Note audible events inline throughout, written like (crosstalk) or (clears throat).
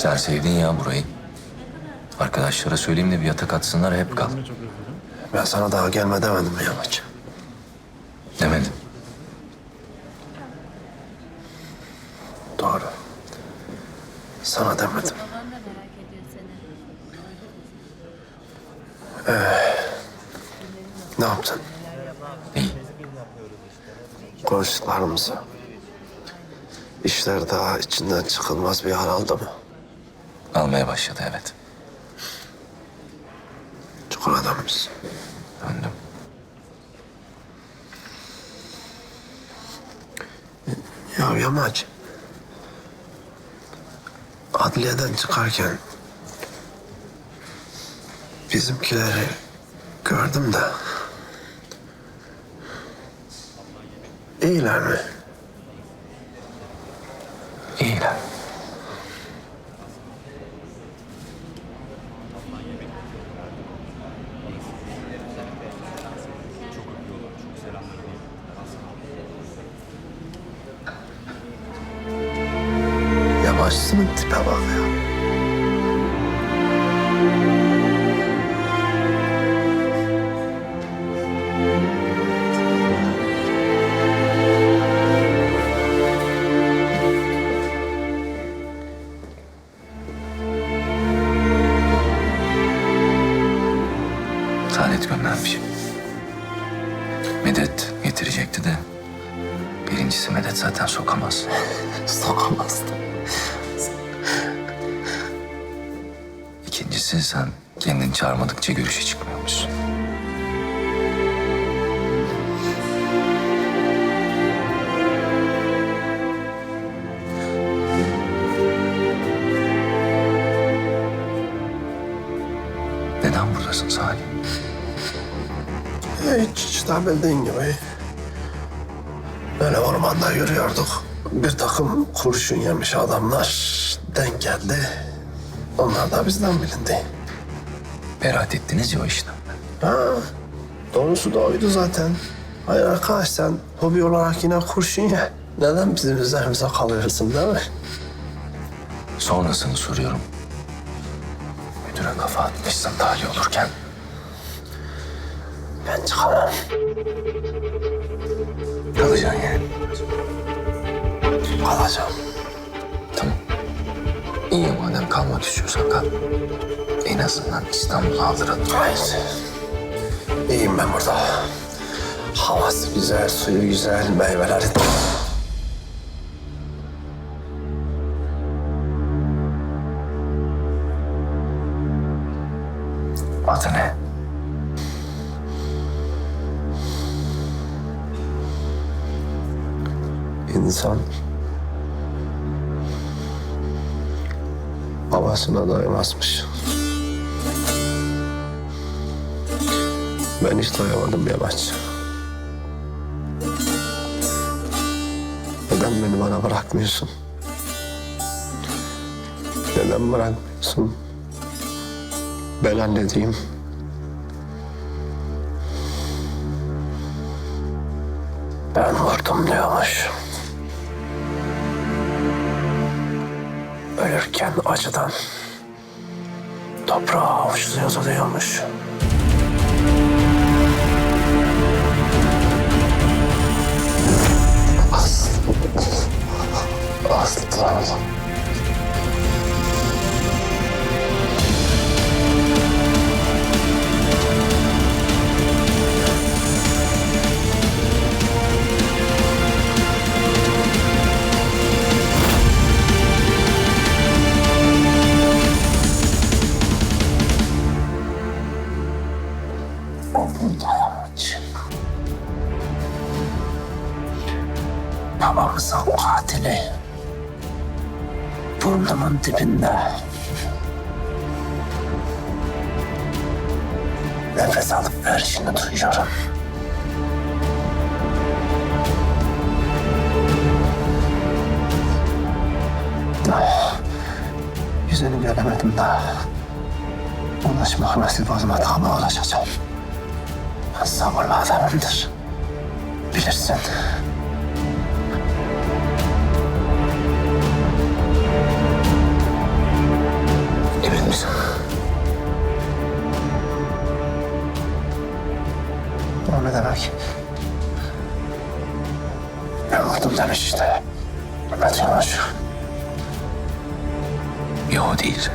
Sen sevdin ya burayı. Arkadaşlara söyleyeyim de bir yatak atsınlar hep kal. Ben sana daha gelme demedim mi Yamaç? Demedim. Doğru. Sana demedim. Seni. Ne yaptın? İyi. Konuştuklarımızı. İşler daha içinden çıkılmaz bir hal aldı mı? Almaya başladı evet. Çukur adamız. Döndüm. Ya Yamaç. Adliyeden çıkarken bizimkileri gördüm de iyiler mi? Yamaçsının tipe bak ya. Saadet göndermiş. Medet getirecekti de. Birincisi Medet zaten sokamaz. (laughs) Sokamazdım. İkincisi sen kendini çağırmadıkça görüşe çıkmıyormuşsun. Neden buradasın Salih? Hiç işte bildiğin gibi. Böyle ormanda yürüyorduk. Bir takım kurşun yemiş adamlar denk geldi. Onlar da bizden bilindi. Beraat ettiniz ya o işten. Ha, doğrusu da oydu zaten. Hayır arkadaş sen hobi olarak yine kurşun ye. Neden bizim üzerimize kalıyorsun değil mi? Sonrasını soruyorum. Müdüre kafa atmışsın tahliye olurken. Ben çıkamam. Kalacaksın yani. Kalacağım. İyi madem kalmak istiyorsan kal. En azından İstanbul'a aldıralım. Hayır. İyiyim ben burada. Havası güzel, suyu güzel, meyveleri... Adı ne? İnsan babasına doymazmış. Ben hiç doyamadım Yamaç. Neden beni bana bırakmıyorsun? Neden bırakmıyorsun? Ben halledeyim. Ölürken acıdan toprağı avuçluyordu diyormuş. Nefes alıp verişini duyuyorum. Ah, Yüzünü göremedim daha. Ulaşmak nasip olmadı ama ulaşacağım. Ben sabırlı adamımdır. Bilirsin. Ne demek? Vurdum demiş işte. Mehmet Yavaş. Ya o değilse?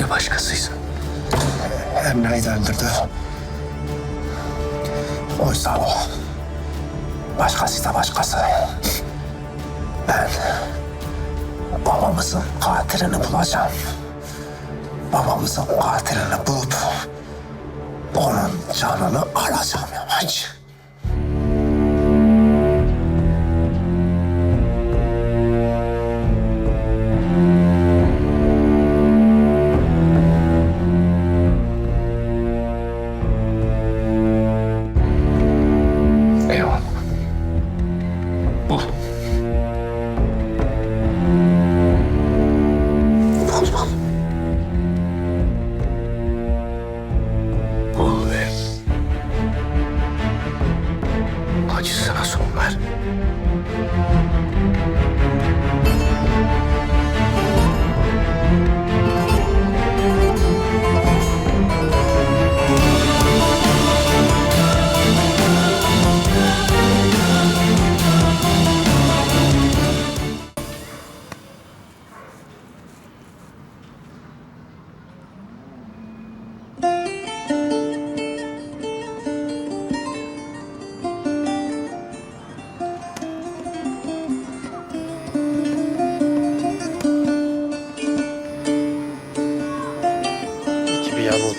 Ya başkasıysa? Emre'yi de öldürdü. Oysa o. Başkası da başkası. Ben babamızın katilini bulacağım. Babamızın katilini bulup onun canını alacağım yamaç.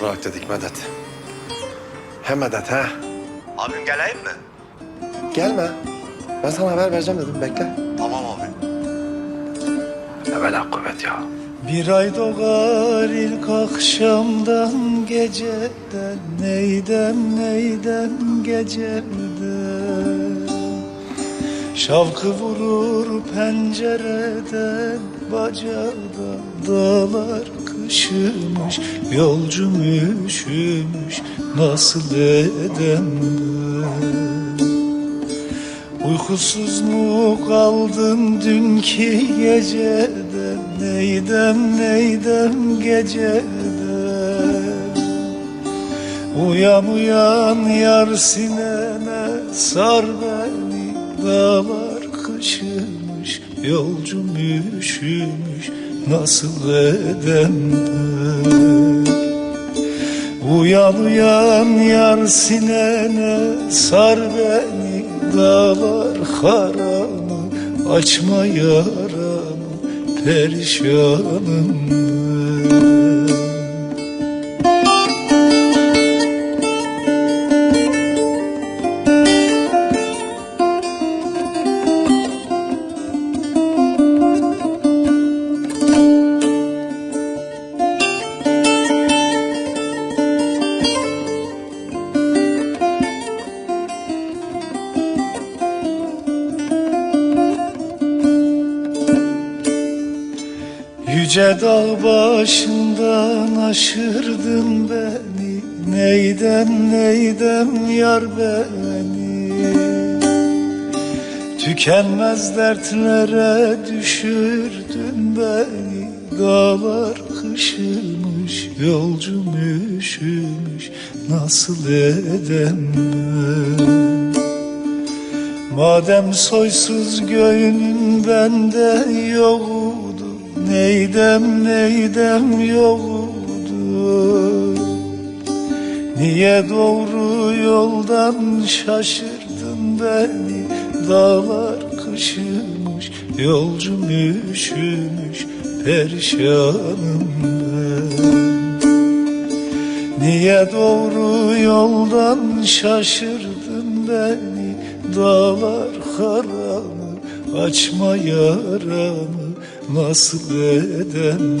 Bırak dedik Medet. He Medet he. Abim geleyim mi? Gelme. Ben sana haber vereceğim dedim bekle. Tamam abi. Evvela kuvvet ya. Bir ay doğar ilk akşamdan geceden Neyden neyden geceden Şavkı vurur pencereden Bacada dağlar kışımış Yolcum üşümüş nasıl edem Uykusuz mu kaldın dünkü geceden Neydem neydem geceden? Uyan uyan yar sinene Sar beni dağlar kışımış Yolcum üşümüş nasıl edem ben Uyan uyan yar sinene sar beni dağlar haranı açma yaramı perişanım ben. Yüce dağ başından aşırdın beni. Neydem neydem yar beni? Tükenmez dertlere düşürdün beni. Dağlar kışılmış yolcum üşümüş. Nasıl edem ben Madem soysuz göğünün bende yoktu Neydem neydem yoktu Niye doğru yoldan şaşırdın beni? Dağlar kışımış yolcum üşümüş Perişanım ben Niye doğru yoldan şaşırdın beni? Dağlar karanı açma yaramı Nasıl edem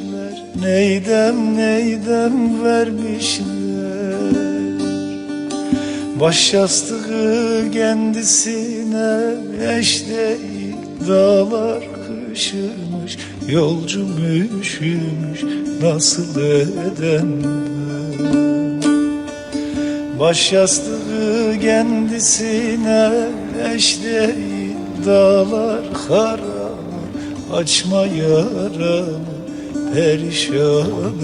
Neydem neydem vermişler? Baş yastığı kendisine eş değil Dağlar kışımış Yolcum üşümüş Nasıl edem ben Baş yastığı kendisine eş değil Dağlar karanı açma yaramı Perişanım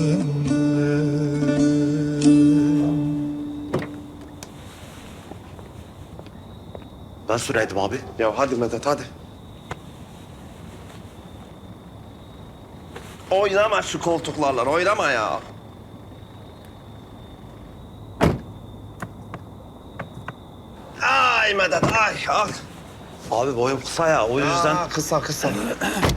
ben. Süreydim abi. Ya hadi Medet hadi. Oynama şu koltuklarla oynama ya. Ay Medet ay al. Abi boyum kısa ya o yüzden. Aa, kısa kısa. (clears throat)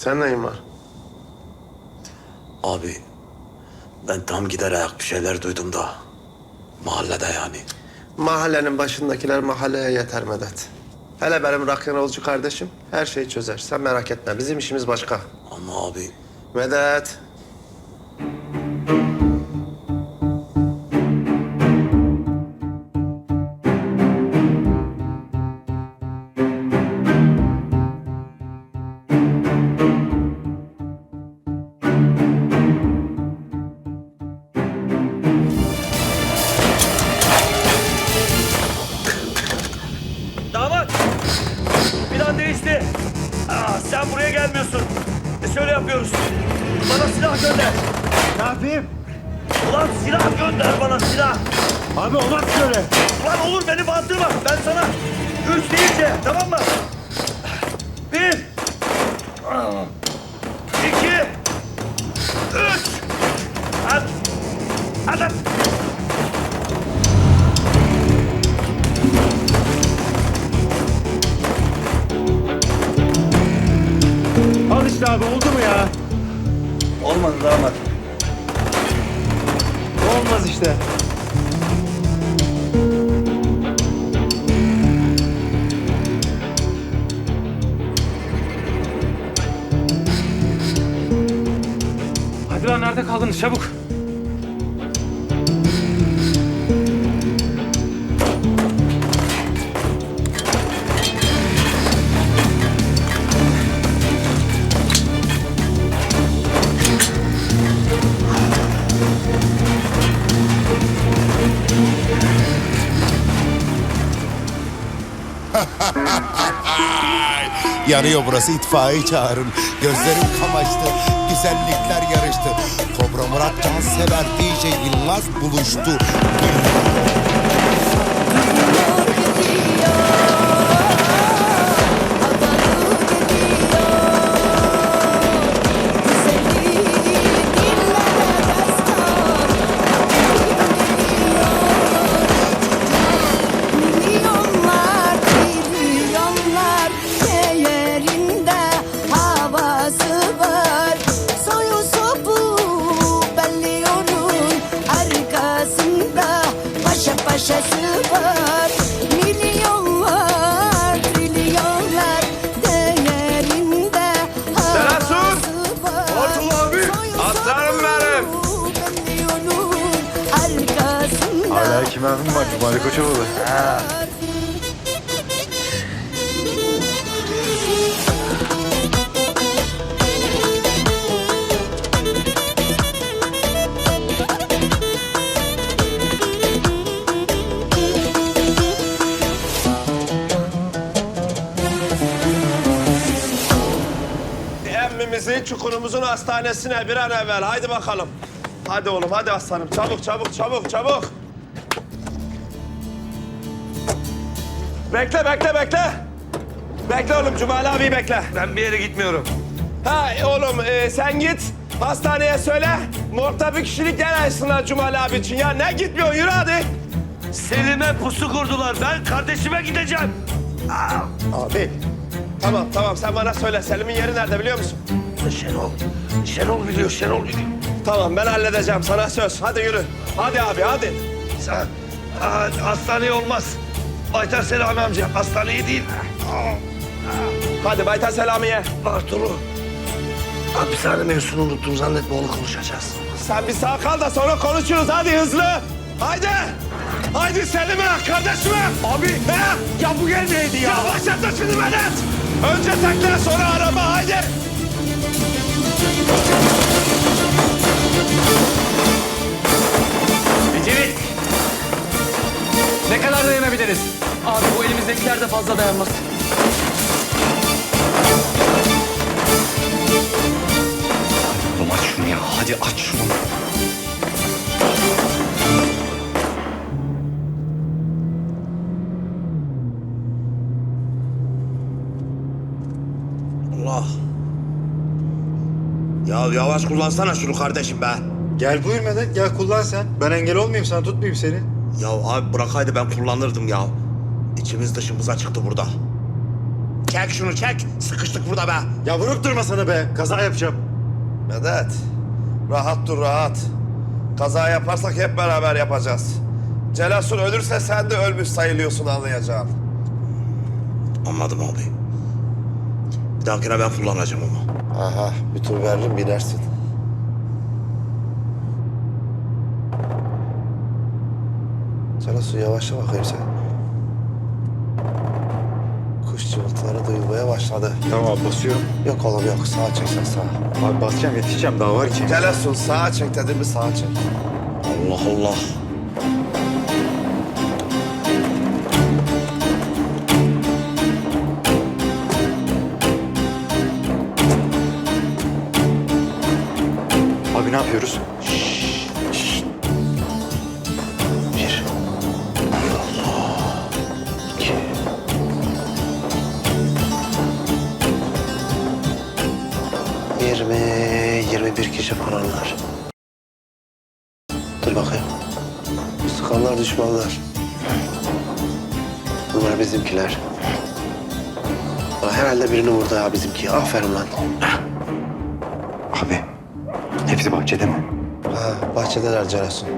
Sen neyin var? Abi ben tam gider ayak bir şeyler duydum da. Mahallede yani. Mahallenin başındakiler mahalleye yeter Medet. Hele benim rock'n'rollcu kardeşim her şeyi çözer. Sen merak etme. Bizim işimiz başka. Ama abi Medet. Ulan silah gönder bana silah. Abi olmaz böyle. Ulan olur beni bandırma. Ben sana üç deyince tamam mı? Bir. iki, Üç. Hadi. Hadi. Al işte abi oldu mu ya? Olmadı damat. İşte. Hadi lan nerede kaldınız çabuk. Yanıyor burası itfaiye çağırın. Gözlerim kamaştı. Güzellikler yarıştı. Kobra Murat Can sever DJ Yılmaz buluştu. Çukurumuzun hastanesine bir an evvel. Haydi bakalım. Hadi oğlum hadi aslanım. Çabuk çabuk çabuk çabuk. Bekle bekle bekle. Bekle oğlum Cumali abi bekle. Ben bir yere gitmiyorum. Ha oğlum e, sen git hastaneye söyle. Morgda bir kişilik yer açsınlar Cumali abi için. Ya ne gitmiyorsun yürü hadi. Selim'e pusu kurdular. Ben kardeşime gideceğim. Abi. Tamam tamam sen bana söyle Selim'in yeri nerede biliyor musun? Şenol. Şenol biliyor, Şenol biliyor. Tamam ben halledeceğim sana söz. Hadi yürü. Hadi abi hadi. Sen Aa, hastaneye olmaz. Baytar Selami amca hastaneye değil. Hadi Baytar Selamiye. Arturu. Hapishane mevzusunu unuttum zannetme onu konuşacağız. Sen bir sağ kal da sonra konuşuruz hadi hızlı. Haydi. Haydi Selim'e kardeşime. Abi. He? Ya bu gelmeyeydi ya. Ya başlatma şimdi Medet. Önce tekne sonra araba haydi. Dayanabiliriz? Abi bu elimizdekiler de fazla dayanmaz. Oğlum aç şunu ya. Hadi aç şunu. Allah. Ya yavaş kullansana şunu kardeşim be. Gel buyur Medet gel kullan sen. Ben engel olmayayım sana tutmayayım seni. Ya abi bırakaydı ben kullanırdım ya. İçimiz dışımıza çıktı burada. Çek şunu çek. Sıkıştık burada be. Ya vurup durma sana be. Kaza yapacağım. Medet. Rahat dur rahat. Kaza yaparsak hep beraber yapacağız. Celasun ölürse sen de ölmüş sayılıyorsun anlayacağım. Anladım abi. Bir dahakine ben kullanacağım onu. Aha bir tur veririm binersin. Celasun yavaşla bakayım sen. Kuş cıvıltıları duyulmaya başladı. Tamam basıyorum. Yok oğlum yok sağa çek sen sağa. Abi basacağım yetişeceğim daha var ki. Celasun sağa çek dedim mi sağa çek. Allah Allah. Abi ne yapıyoruz? Yirmi bir kişi falanlar. Dur bakayım. Sıkanlar düşmanlar. Bunlar bizimkiler. Herhalde birini vurdu ya bizimki. Aferin lan. Abi hepsi bahçede mi? Ha, bahçedeler Cerasun.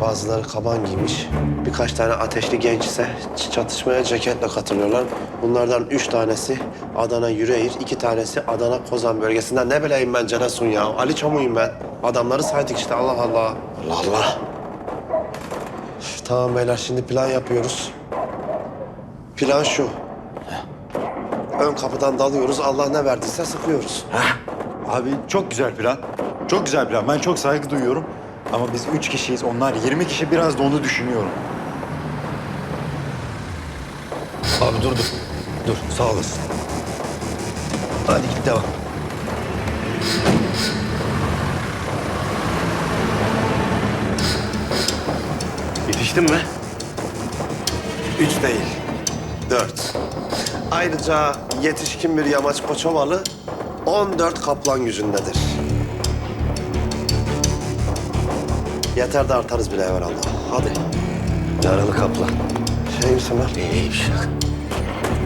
Bazıları kaban giymiş. Birkaç tane ateşli genç ise ç- çatışmaya ceketle katılıyorlar. Bunlardan üç tanesi Adana Yüreğir, iki tanesi Adana Kozan bölgesinden. Ne bileyim ben Cerasun ya. Ali Çamuyum ben. Adamları saydık işte Allah Allah. Allah Allah. Üf, Tamam beyler şimdi plan yapıyoruz. Plan şu. Ön kapıdan dalıyoruz. Allah ne verdiyse sıkıyoruz. Abi çok güzel plan. Çok güzel plan. Ben çok saygı duyuyorum. Ama biz üç kişiyiz. Onlar 20 kişi. Biraz da onu düşünüyorum. Abi dur dur. Dur sağ olasın. Hadi git devam. Yetiştin mi? Üç değil. Dört. Ayrıca yetişkin bir yamaç koçovalı 14 kaplan gücündedir. Yeter de artarız bile evvelallah. Hadi. Yaralı kaplan. Şey misin lan? İyiymiş.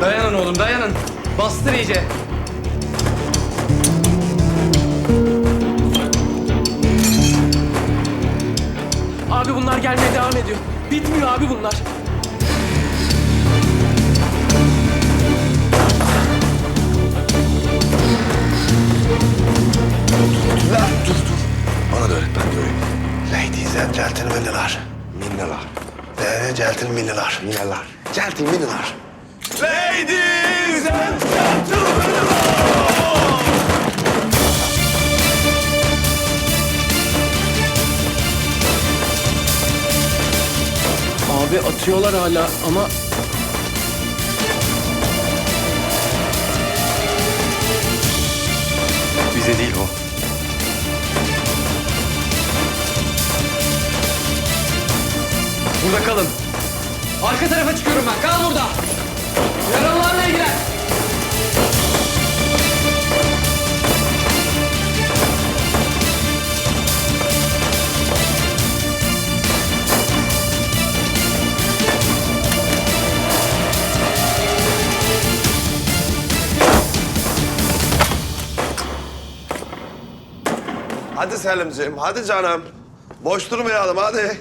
Dayanın oğlum dayanın. Bastır iyice. Abi bunlar gelmeye devam ediyor. Bitmiyor abi bunlar. Dur dur. Bana da öğret ben göreyim. Ladies and gentlemen'lar. Minneler. Ee, gentlemen'lar. Minneler. Gentlemen'lar. Ladies and gentlemen'lar. Abi atıyorlar hala ama Bize değil o. Burada kalın. Arka tarafa çıkıyorum ben. Kal burada. Yaralılarla ilgilen. Hadi Selimciğim, hadi canım. Boş durmayalım hadi.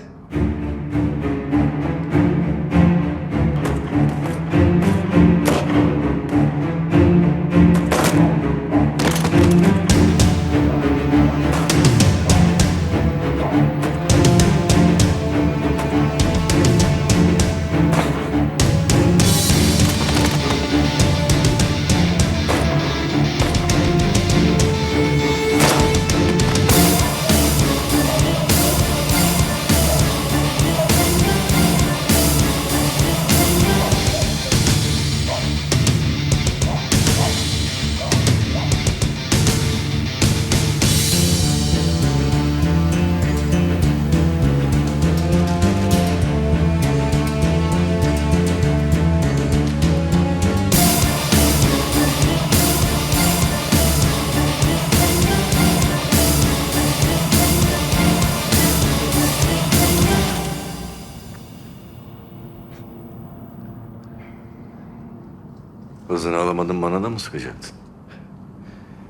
Bana da mı sıkacaktın?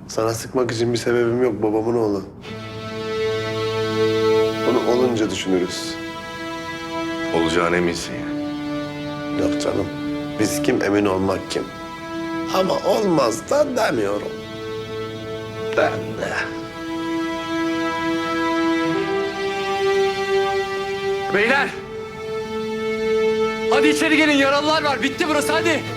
Sana sıkmak için bir sebebim yok babamın oğlu. Onu olunca düşünürüz. Olacağına eminsin yani. Yok canım. Biz kim emin olmak kim? Ama olmaz da demiyorum. Ben de. Beyler! Hadi içeri gelin yaralılar var. Bitti burası hadi.